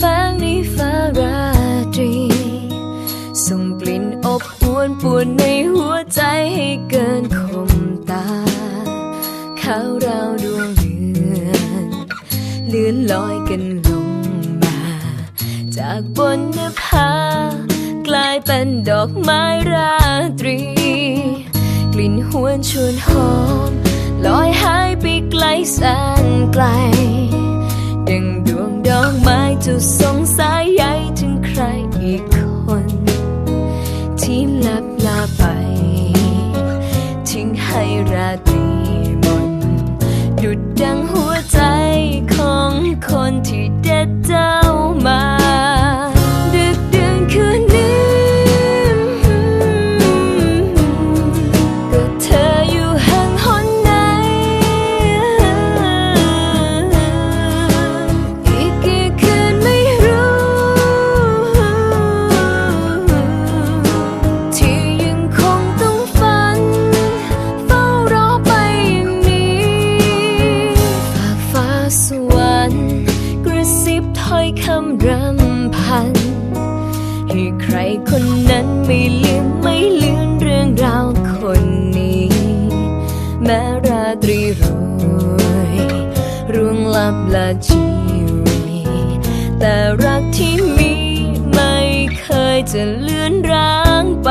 ฟ้างในฟ้าราตรี ส่งกลิ่นอบอวนปวนในหัวใจให้เกินคมตาข้าวเราดวงเดือนเลื่อนลอยกันลงมา จากบนนภากลายเป็นดอกไม้ราตรี กลิ่นหวนชวนหอมลอยหายไปไกลแสนไกล จะส่งสายใยถึงใครอีกคน ที่ลับลาไป ทิ้งให้ราตรีหมนหยุดดังหัวใจของคนที่เด็ดเจ้า ซิบถ้อยคำรำพัน ให้ใครคนนั้นไม่ลืมไม่ลือนเรื่องราวคนนี้ แม้ราตรีโรยร่วงลับละชีวีแต่รักที่มีไม่เคยจะเลือนร้างไป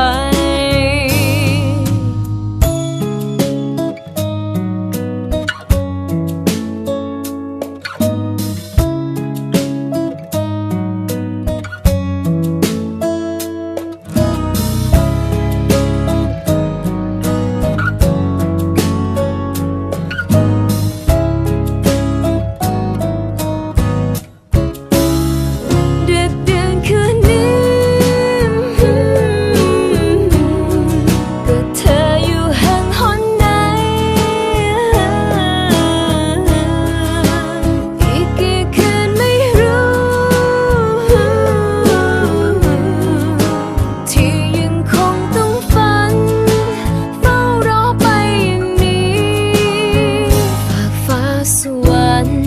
วรรค์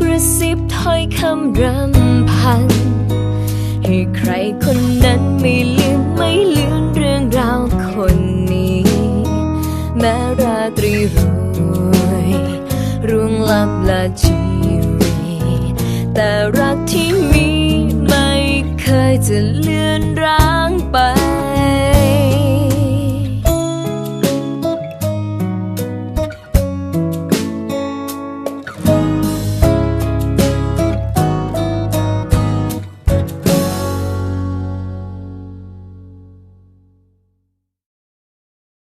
กระซิบถ้อยคำรำพัน ให้ใครคนนั้นไม่ลืมไม่ลือนเรื่องราวคนนี้ แม้ราตรีโรยร่วงลับละชีวีแต่รักที่มีไม่เคยจะเลือนรา